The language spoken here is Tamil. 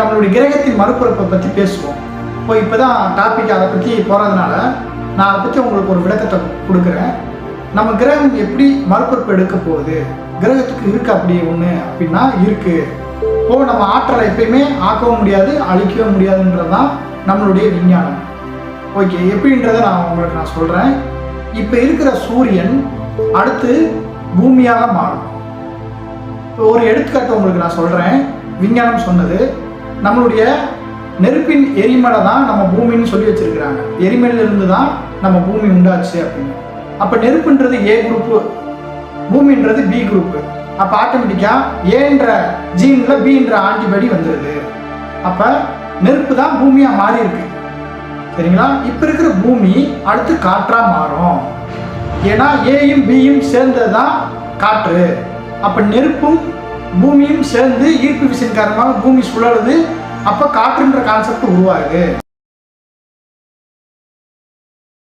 நம்மளுடைய கிரகத்தின் மறுபிறப்பை பற்றி பேசுவோம். இப்போ இப்போ தான் டாபிக் அதை பற்றி போகிறதுனால நான் அதை பற்றி உங்களுக்கு ஒரு விளக்கத்தை கொடுக்குறேன். நம்ம கிரகம் எப்படி மறுபிறப்பு எடுக்க போகுது? கிரகத்துக்கு இருக்கு அப்படி ஒன்று அப்படின்னா இருக்கு. இப்போ நம்ம ஆற்றலை எப்பயுமே ஆக்கவும் முடியாது அழிக்கவும் முடியாதுன்றது தான் நம்மளுடைய விஞ்ஞானம். ஓகே எப்படின்றத நான் உங்களுக்கு நான் சொல்கிறேன் இப்போ இருக்கிற சூரியன் அடுத்து பூமியாக மாறும். இப்போ ஒரு எடுத்துக்காட்டு உங்களுக்கு நான் சொல்கிறேன் விஞ்ஞானம் சொன்னது நம்மளுடைய நெருப்பின் எரிமலை தான் நம்ம பூமின்னு சொல்லி வச்சிருக்கிறாங்க. எரிமலையிலிருந்து தான் நம்ம பூமி உண்டாச்சு அப்படின்னு. அப்போ நெருப்புன்றது ஏ குரூப்பு பூமின்றது பி குரூப்பு அப்போ ஆட்டோமேட்டிக்காக ஏன்ற ஜீனில் பின்ற ஆன்டிபாடி வந்துடுது அப்போ நெருப்பு தான் பூமியாக மாறி இருக்கு சரிங்களா? இப்போ இருக்கிற பூமி அடுத்து காற்றாக மாறும். ஏன்னா ஏயும் பியும் சேர்ந்தது தான் காற்று. அப்போ நெருப்பும் பூமியும் சேர்ந்து ஈர்ப்பு விசையின் காரணமாக பூமி சுழலுது. அப்போ காற்றுன்ற கான்செப்ட் உருவாகுது.